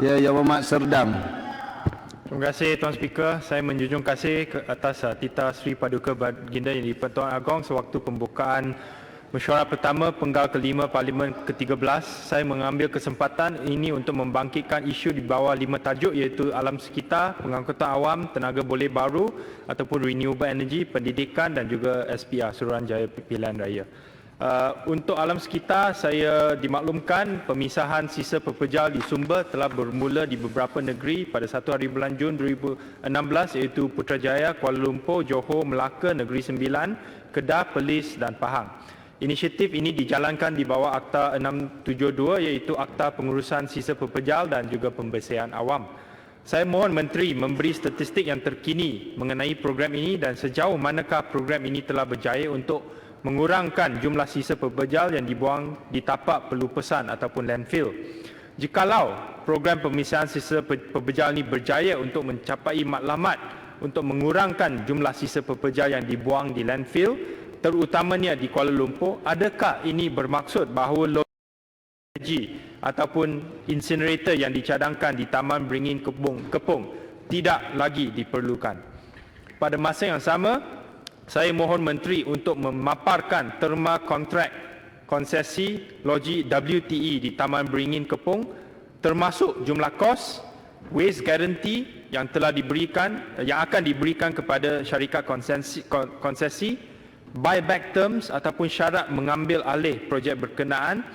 Ya, Yang Berhormat Serdang. Terima kasih Tuan Speaker. Saya menjunjung kasih ke atas uh, Tita Sri Paduka Baginda Yang di-Pertuan Agong sewaktu pembukaan mesyuarat pertama penggal kelima Parlimen ke-13. Saya mengambil kesempatan ini untuk membangkitkan isu di bawah lima tajuk iaitu alam sekitar, pengangkutan awam, tenaga boleh baru ataupun renewable energy, pendidikan dan juga SPR, Suruhanjaya Pilihan Raya. Uh, untuk alam sekitar, saya dimaklumkan pemisahan sisa pepejal di Sumber telah bermula di beberapa negeri pada 1 hari bulan Jun 2016 iaitu Putrajaya, Kuala Lumpur, Johor, Melaka, Negeri Sembilan, Kedah, Perlis dan Pahang. Inisiatif ini dijalankan di bawah Akta 672 iaitu Akta Pengurusan Sisa Pepejal dan juga Pembersihan Awam. Saya mohon Menteri memberi statistik yang terkini mengenai program ini dan sejauh manakah program ini telah berjaya untuk mengurangkan jumlah sisa pepejal yang dibuang di tapak pelupasan ataupun landfill. Jikalau program pemisahan sisa pepejal ini berjaya untuk mencapai matlamat untuk mengurangkan jumlah sisa pepejal yang dibuang di landfill, terutamanya di Kuala Lumpur, adakah ini bermaksud bahawa energi ataupun incinerator yang dicadangkan di Taman Beringin Kepung, Kepung tidak lagi diperlukan? Pada masa yang sama, saya mohon menteri untuk memaparkan terma kontrak konsesi logi WTE di Taman Beringin Kepung termasuk jumlah kos waste guarantee yang telah diberikan yang akan diberikan kepada syarikat konsesi, konsesi buyback terms ataupun syarat mengambil alih projek berkenaan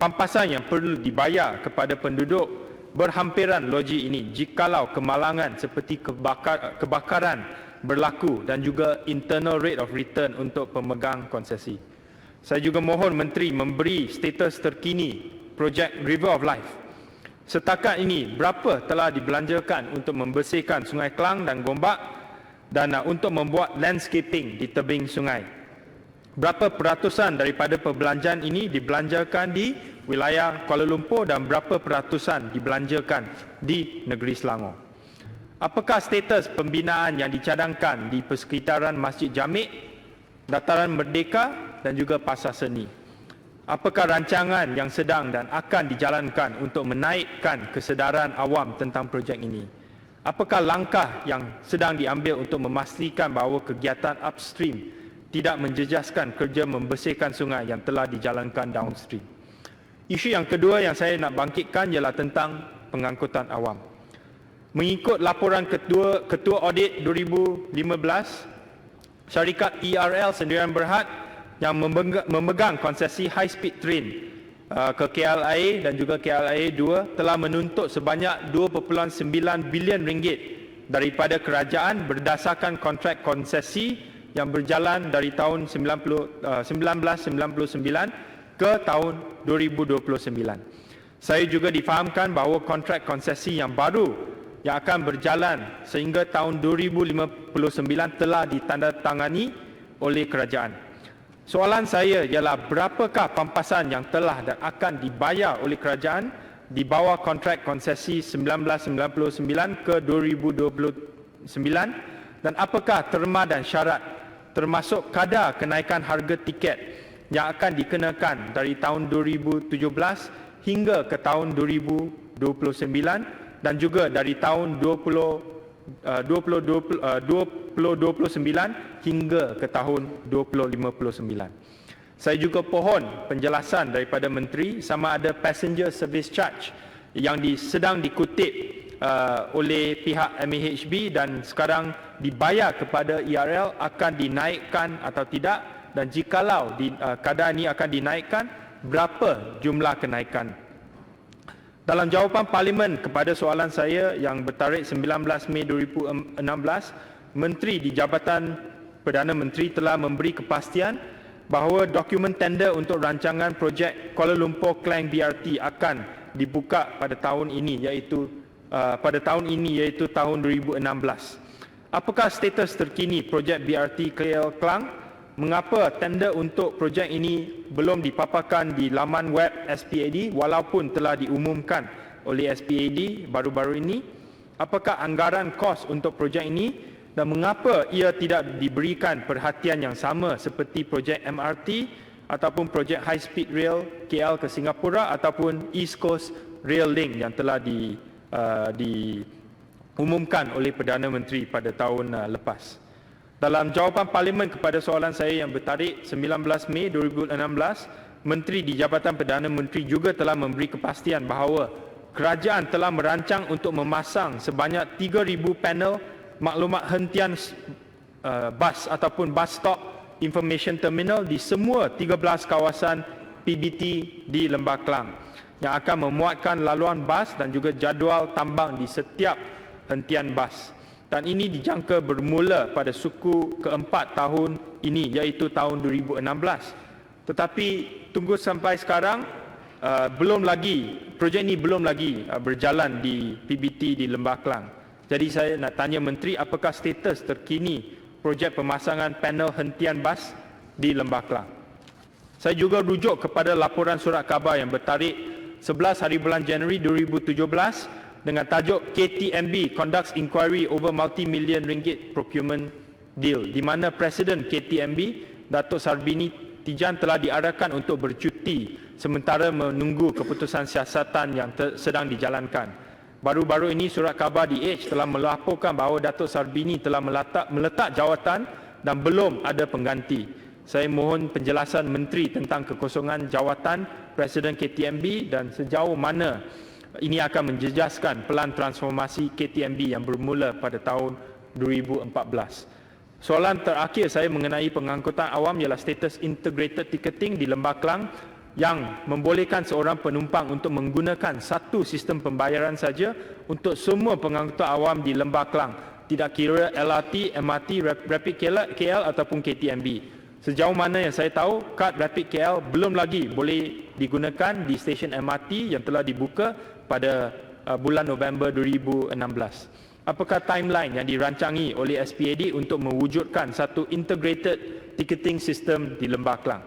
pampasan yang perlu dibayar kepada penduduk berhampiran logi ini jikalau kemalangan seperti kebakar, kebakaran berlaku dan juga internal rate of return untuk pemegang konsesi. Saya juga mohon Menteri memberi status terkini projek River of Life. Setakat ini, berapa telah dibelanjakan untuk membersihkan Sungai Kelang dan Gombak dan untuk membuat landscaping di tebing sungai? Berapa peratusan daripada perbelanjaan ini dibelanjakan di wilayah Kuala Lumpur dan berapa peratusan dibelanjakan di negeri Selangor? Apakah status pembinaan yang dicadangkan di persekitaran Masjid Jamik, Dataran Merdeka dan juga Pasar Seni? Apakah rancangan yang sedang dan akan dijalankan untuk menaikkan kesedaran awam tentang projek ini? Apakah langkah yang sedang diambil untuk memastikan bahawa kegiatan upstream tidak menjejaskan kerja membersihkan sungai yang telah dijalankan downstream? Isu yang kedua yang saya nak bangkitkan ialah tentang pengangkutan awam. Mengikut laporan Ketua, Ketua Audit 2015, syarikat ERL Sendirian Berhad yang memegang konsesi high speed train uh, ke KLIA dan juga KLIA 2 telah menuntut sebanyak 2.9 bilion ringgit daripada kerajaan berdasarkan kontrak konsesi yang berjalan dari tahun 90, uh, 1999 ke tahun 2029. Saya juga difahamkan bahawa kontrak konsesi yang baru yang akan berjalan sehingga tahun 2059 telah ditandatangani oleh kerajaan. Soalan saya ialah berapakah pampasan yang telah dan akan dibayar oleh kerajaan di bawah kontrak konsesi 1999 ke 2029 dan apakah terma dan syarat termasuk kadar kenaikan harga tiket yang akan dikenakan dari tahun 2017 hingga ke tahun 2029 dan juga dari tahun 20 uh, 20, 20, uh, 2029 hingga ke tahun 2059. Saya juga pohon penjelasan daripada menteri sama ada passenger service charge yang di, sedang dikutip uh, oleh pihak MAHB dan sekarang dibayar kepada ERL akan dinaikkan atau tidak dan jikalau di, uh, kadar ini akan dinaikkan berapa jumlah kenaikan dalam jawapan parlimen kepada soalan saya yang bertarikh 19 Mei 2016, Menteri di Jabatan Perdana Menteri telah memberi kepastian bahawa dokumen tender untuk rancangan projek Kuala Lumpur Klang BRT akan dibuka pada tahun ini iaitu uh, pada tahun ini iaitu tahun 2016. Apakah status terkini projek BRT KL Klang mengapa tender untuk projek ini belum dipaparkan di laman web SPAD walaupun telah diumumkan oleh SPAD baru-baru ini? Apakah anggaran kos untuk projek ini dan mengapa ia tidak diberikan perhatian yang sama seperti projek MRT ataupun projek high speed rail KL ke Singapura ataupun East Coast rail link yang telah di uh, diumumkan oleh Perdana Menteri pada tahun uh, lepas. Dalam jawapan parlimen kepada soalan saya yang bertarikh 19 Mei 2016, Menteri di Jabatan Perdana Menteri juga telah memberi kepastian bahawa kerajaan telah merancang untuk memasang sebanyak 3000 panel maklumat hentian uh, bas ataupun bus stop information terminal di semua 13 kawasan PBT di Lembah Kelang yang akan memuatkan laluan bas dan juga jadual tambang di setiap hentian bas dan ini dijangka bermula pada suku keempat tahun ini iaitu tahun 2016 tetapi tunggu sampai sekarang uh, belum lagi projek ini belum lagi uh, berjalan di PBT di Lembah Kelang. Jadi saya nak tanya menteri apakah status terkini projek pemasangan panel hentian bas di Lembah Kelang? Saya juga rujuk kepada laporan surat khabar yang bertarikh 11 hari bulan Januari 2017 dengan tajuk KTMB conducts inquiry over multi-million ringgit procurement deal di mana Presiden KTMB Datuk Sarbini Tijan telah diarahkan untuk bercuti sementara menunggu keputusan siasatan yang sedang dijalankan. Baru-baru ini surat khabar di H telah melaporkan bahawa Datuk Sarbini telah meletak, meletak jawatan dan belum ada pengganti. Saya mohon penjelasan Menteri tentang kekosongan jawatan Presiden KTMB dan sejauh mana ini akan menjejaskan pelan transformasi KTMB yang bermula pada tahun 2014. Soalan terakhir saya mengenai pengangkutan awam ialah status integrated ticketing di Lembah Kelang yang membolehkan seorang penumpang untuk menggunakan satu sistem pembayaran saja untuk semua pengangkutan awam di Lembah Kelang tidak kira LRT, MRT, Rapid KL ataupun KTMB. Sejauh mana yang saya tahu, kad Rapid KL belum lagi boleh digunakan di stesen MRT yang telah dibuka pada uh, bulan November 2016. Apakah timeline yang dirancangi oleh SPAD untuk mewujudkan satu integrated ticketing system di Lembah Kelang?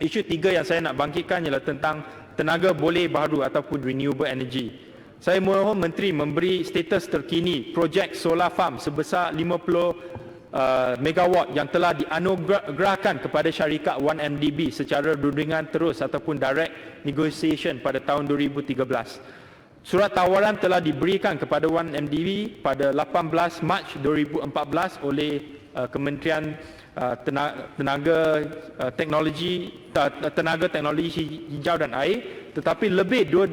Isu tiga yang saya nak bangkitkan ialah tentang tenaga boleh baru ataupun renewable energy. Saya mohon Menteri memberi status terkini projek solar farm sebesar 50 Uh, megawatt yang telah dianugerahkan kepada syarikat 1MDB secara rundingan terus ataupun direct negotiation pada tahun 2013. Surat tawaran telah diberikan kepada 1MDB pada 18 Mac 2014 oleh uh, Kementerian uh, Tenaga uh, Teknologi uh, Tenaga Teknologi Hijau dan Air tetapi lebih dua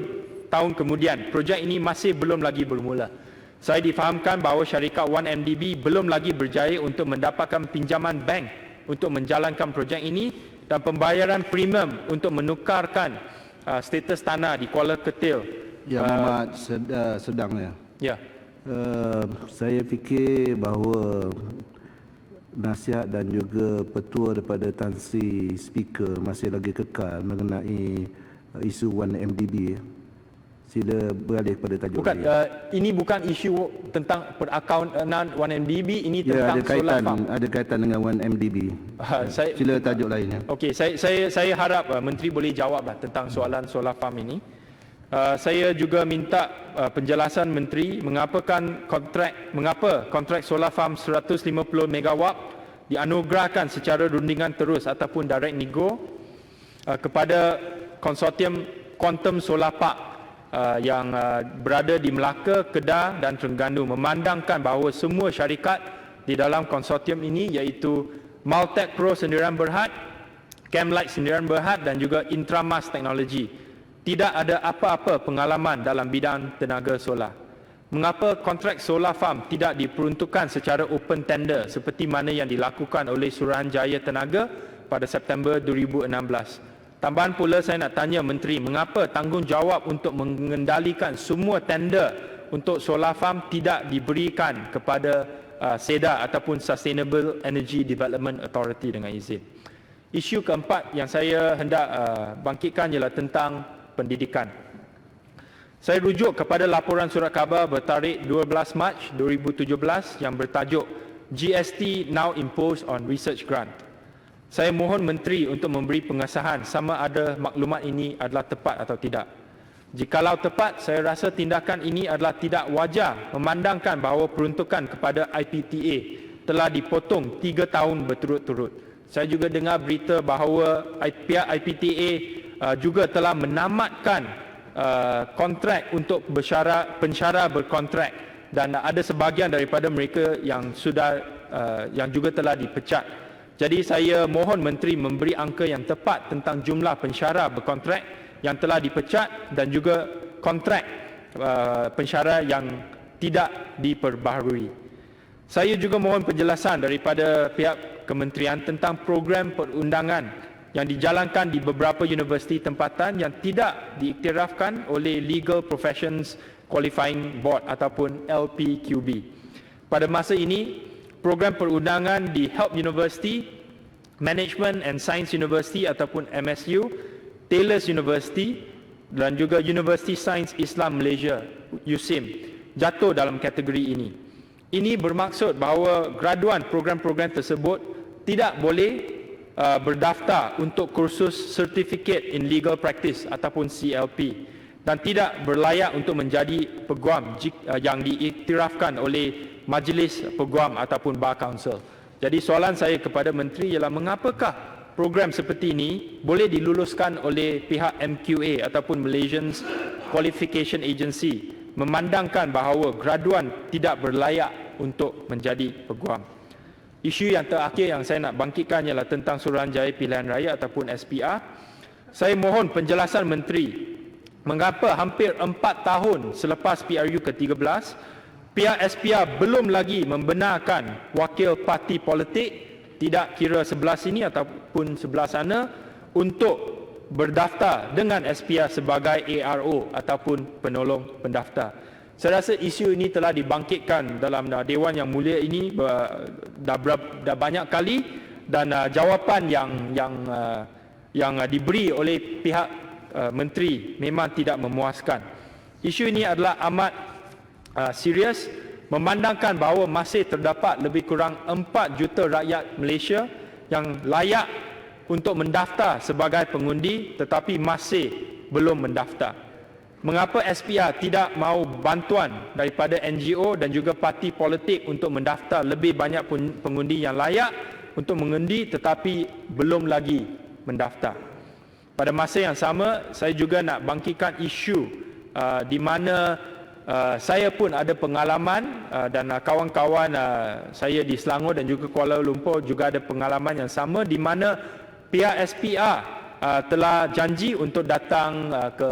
tahun kemudian projek ini masih belum lagi bermula. Saya difahamkan bahawa syarikat 1MDB belum lagi berjaya untuk mendapatkan pinjaman bank untuk menjalankan projek ini dan pembayaran premium untuk menukarkan uh, status tanah di Kuala Ketil. Ya, Muhammad sed, uh, sedang ya. Ya. Uh, saya fikir bahawa nasihat dan juga petua daripada Tan Sri Speaker masih lagi kekal mengenai uh, isu 1MDB. Ya sila beralih kepada tajuk bukan uh, ini bukan isu tentang perakaunan 1MDB ini ya, tentang ada kaitan, solar farm ada kaitan dengan 1MDB. Uh, saya, sila tajuk lainnya okey saya saya saya harap uh, menteri boleh jawablah tentang soalan solar farm ini. Uh, saya juga minta uh, penjelasan menteri mengapakan kontrak mengapa kontrak solar farm 150 megawatt dianugerahkan secara rundingan terus ataupun direct nego uh, kepada konsortium Quantum Solar Park uh, yang uh, berada di Melaka, Kedah dan Terengganu memandangkan bahawa semua syarikat di dalam konsortium ini iaitu Maltec Pro Sendirian Berhad, Camlight Sendirian Berhad dan juga Intramas Teknologi tidak ada apa-apa pengalaman dalam bidang tenaga solar. Mengapa kontrak solar farm tidak diperuntukkan secara open tender seperti mana yang dilakukan oleh Suruhanjaya Tenaga pada September 2016? Tambahan pula saya nak tanya Menteri, mengapa tanggungjawab untuk mengendalikan semua tender untuk solar farm tidak diberikan kepada uh, SEDA ataupun Sustainable Energy Development Authority dengan izin. Isu keempat yang saya hendak uh, bangkitkan ialah tentang pendidikan. Saya rujuk kepada laporan surat khabar bertarikh 12 Mac 2017 yang bertajuk GST now imposed on research grant. Saya mohon menteri untuk memberi pengesahan sama ada maklumat ini adalah tepat atau tidak. Jikalau tepat, saya rasa tindakan ini adalah tidak wajar memandangkan bahawa peruntukan kepada IPTA telah dipotong tiga tahun berturut-turut. Saya juga dengar berita bahawa pihak IPTA uh, juga telah menamatkan uh, kontrak untuk bersyarat pensyarah berkontrak dan ada sebahagian daripada mereka yang sudah uh, yang juga telah dipecat. Jadi saya mohon menteri memberi angka yang tepat tentang jumlah pensyarah berkontrak yang telah dipecat dan juga kontrak uh, pensyarah yang tidak diperbaharui. Saya juga mohon penjelasan daripada pihak kementerian tentang program perundangan yang dijalankan di beberapa universiti tempatan yang tidak diiktirafkan oleh Legal Professions Qualifying Board ataupun LPQB. Pada masa ini, program perundangan di Help University, Management and Science University ataupun MSU, Taylor's University dan juga University Science Islam Malaysia, USIM, jatuh dalam kategori ini. Ini bermaksud bahawa graduan program-program tersebut tidak boleh uh, berdaftar untuk kursus Certificate in Legal Practice ataupun CLP dan tidak berlayak untuk menjadi peguam uh, yang diiktirafkan oleh Majlis Peguam ataupun Bar Council. Jadi soalan saya kepada menteri ialah mengapakah program seperti ini boleh diluluskan oleh pihak MQA ataupun Malaysian Qualification Agency memandangkan bahawa graduan tidak berlayak untuk menjadi peguam. Isu yang terakhir yang saya nak bangkitkan ialah tentang Suruhanjaya Pilihan Raya ataupun SPR. Saya mohon penjelasan Menteri mengapa hampir empat tahun selepas PRU ke-13 pihak SPR belum lagi membenarkan wakil parti politik tidak kira sebelah sini ataupun sebelah sana untuk berdaftar dengan SPR sebagai ARO ataupun penolong pendaftar. Saya rasa isu ini telah dibangkitkan dalam uh, Dewan Yang Mulia ini dah, ber, dah banyak kali dan uh, jawapan yang yang uh, yang uh, diberi oleh pihak uh, menteri memang tidak memuaskan. Isu ini adalah amat uh, serius memandangkan bahawa masih terdapat lebih kurang 4 juta rakyat Malaysia yang layak untuk mendaftar sebagai pengundi tetapi masih belum mendaftar. Mengapa SPR tidak mahu bantuan daripada NGO dan juga parti politik untuk mendaftar lebih banyak pengundi yang layak untuk mengundi tetapi belum lagi mendaftar. Pada masa yang sama, saya juga nak bangkitkan isu uh, di mana uh, saya pun ada pengalaman uh, dan uh, kawan-kawan uh, saya di Selangor dan juga Kuala Lumpur juga ada pengalaman yang sama di mana pihak SPR uh, telah janji untuk datang uh, ke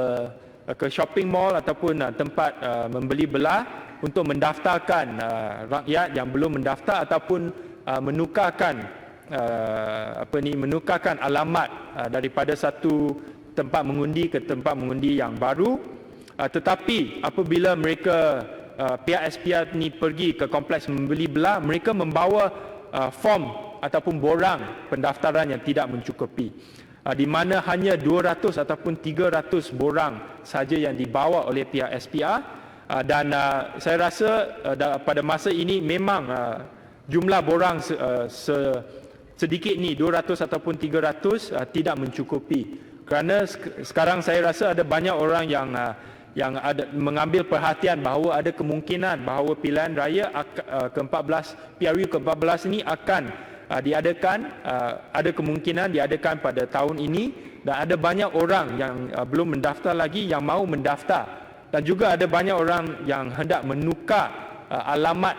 Uh, ke shopping mall ataupun uh, tempat uh, membeli belah untuk mendaftarkan uh, rakyat yang belum mendaftar ataupun uh, menukarkan uh, apa ni menukarkan alamat uh, daripada satu tempat mengundi ke tempat mengundi yang baru uh, tetapi apabila mereka uh, pihak SPR ni pergi ke kompleks membeli belah mereka membawa uh, form ataupun borang pendaftaran yang tidak mencukupi. Ah, di mana hanya 200 ataupun 300 borang saja yang dibawa oleh pihak SPR ah, dan ah, saya rasa pada masa ini memang jumlah borang sedikit ni 200 ataupun 300 tidak mencukupi. Kerana sekarang saya rasa ada banyak orang yang yang ada mengambil perhatian bahawa ada kemungkinan bahawa pilihan raya ke-14 PRU ke-14 ini akan uh, diadakan uh, ada kemungkinan diadakan pada tahun ini dan ada banyak orang yang uh, belum mendaftar lagi yang mahu mendaftar. Dan juga ada banyak orang yang hendak menukar alamat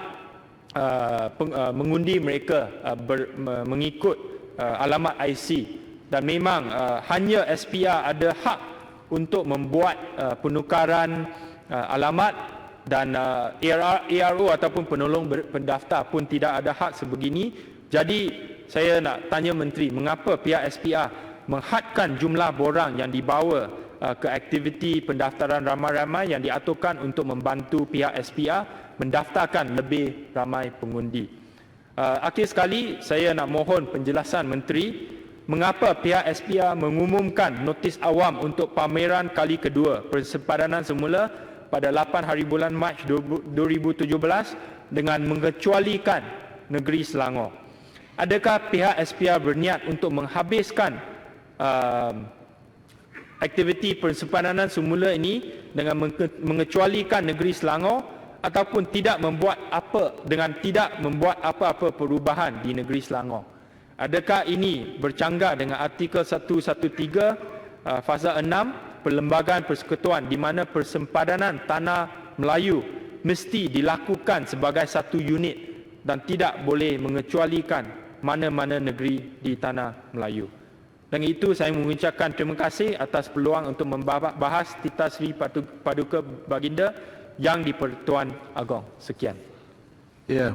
mengundi mereka mengikut alamat IC dan memang hanya SPR ada hak untuk membuat uh, penukaran uh, alamat dan uh, ARO, ARO ataupun penolong pendaftar pun tidak ada hak sebegini jadi saya nak tanya menteri mengapa pihak SPR menghadkan jumlah borang yang dibawa uh, ke aktiviti pendaftaran ramai-ramai yang diaturkan untuk membantu pihak SPR mendaftarkan lebih ramai pengundi. Uh, akhir sekali saya nak mohon penjelasan menteri mengapa pihak SPR mengumumkan notis awam untuk pameran kali kedua persempadanan semula pada 8 hari bulan Mac 2017 dengan mengecualikan negeri Selangor. Adakah pihak SPR berniat untuk menghabiskan uh, aktiviti persempadanan semula ini dengan mengecualikan negeri Selangor ataupun tidak membuat apa dengan tidak membuat apa-apa perubahan di negeri Selangor. Adakah ini bercanggah dengan artikel 113 uh, fasa 6 perlembagaan persekutuan di mana persempadanan tanah Melayu mesti dilakukan sebagai satu unit dan tidak boleh mengecualikan mana-mana negeri di tanah Melayu. Dan itu saya mengucapkan terima kasih atas peluang untuk membahas Tita Sri Paduka Baginda yang di Pertuan Agong. Sekian. Ya,